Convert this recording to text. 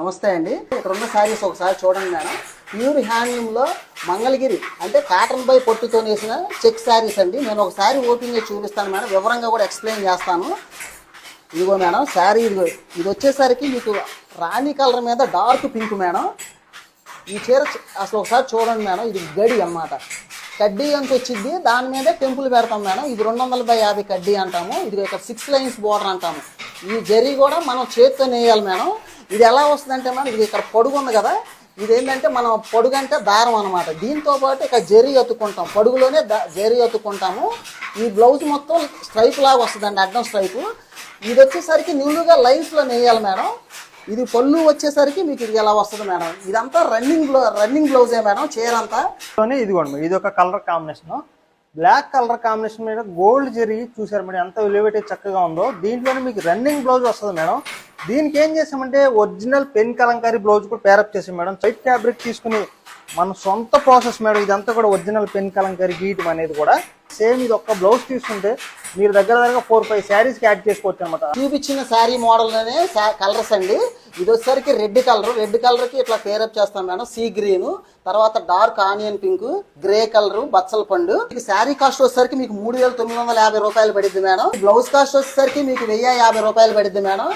నమస్తే అండి. ఇక్కడ ఉన్న శారీస్ ఒకసారి చూడండి మేడం. ప్యూర్ హ్యాండ్లూమ్లో మంగళగిరి అంటే కాటన్ బై పొట్టుతో వేసిన చెక్ శారీస్ అండి. నేను ఒక శారీ ఓపెన్ చేసి చూపిస్తాను మేడం. వివరంగా కూడా ఎక్స్ప్లెయిన్ చేస్తాను. ఇదిగో మేడం శారీ ఇదిగో. ఇది వచ్చేసరికి మీకు రాణి కలర్ మీద డార్క్ పింక్ మేడం. ఈ చీర అసలు ఒకసారి చూడండి మేడం. ఇది గడి అన్నమాట. కడ్డీ అంత వచ్చింది? దాని మీదే టెంపుల్ పెడతాం మేడం. ఇది రెండు వందల బై యాభై కడ్డీ అంటాము. ఇది ఒక సిక్స్ లైన్స్ బోర్డర్ అంటాము. ఈ జరీ కూడా మనం చేతితో నేయాలి మేడం. ఇది ఎలా వస్తుందంటే మేడం ఇది ఇక్కడ పొడుగు ఉంది కదా ఇది ఏంటంటే మనం పొడుగు అంటే దారం అనమాట దీంతో పాటు ఇక జరీ ఎత్తుకుంటాం పొడుగులోనే దా జరీ ఎత్తుకుంటాము ఈ బ్లౌజ్ మొత్తం స్ట్రైప్ లాగా వస్తుందండి అడ్డం స్ట్రైప్ ఇది వచ్చేసరికి నిలువుగా లైన్స్లో నేయాలి మేడం ఇది పళ్ళు వచ్చేసరికి మీకు ఇది ఎలా వస్తుంది మేడం ఇదంతా రన్నింగ్ బ్లౌ రన్నింగ్ బ్లౌజే మేడం చీర అంతా. ఇదిగోండి మేడం ఇది ఒక colour combination black colour combination మీద గోల్డ్ జరిగి చూసారు మేడం ఎంత ఎలివేటెడ్ చక్కగా ఉందో. దీంట్లోనే మీకు రన్నింగ్ బ్లౌజ్ వస్తుంది మేడం దీనికి ఏం చేసామంటే ఒరిజినల్ పెన్ కలంకారీ బ్లౌజ్ కూడా పేరప్ చేసాం మేడం. వైట్ ఫ్యాబ్రిక్ తీసుకుని మన సొంత ప్రాసెస్ మేడం. ఇదంతా కూడా ఒరిజినల్ పెన్ కలంకారీ గీయటం అనేది కూడా. సేమ్ ఇది ఒక్క బ్లౌజ్ తీసుకుంటే మీరు దగ్గర దగ్గర ఫోర్ ఫైవ్ శారీస్కి యాడ్ చేసుకోవచ్చు అనమాట చూపించిన శారీ మోడల్లోనే కలర్స్ అండి. ఇది వచ్చేసరికి రెడ్ కలర్ రెడ్ కలర్కి ఇట్లా పేరప్ చేస్తాం మేడం. సీ గ్రీన్ తర్వాత dark onion pink grey colour బచ్చల పండు. మీకు శారీ కాస్ట్ వచ్చేసరికి మీకు మూడు వేల తొమ్మిది వందల యాభై రూపాయలు పడింది మేడం. బ్లౌజ్ కాస్ట్ వచ్చేసరికి మీకు వెయ్యి యాభై రూపాయలు పడింది మేడం.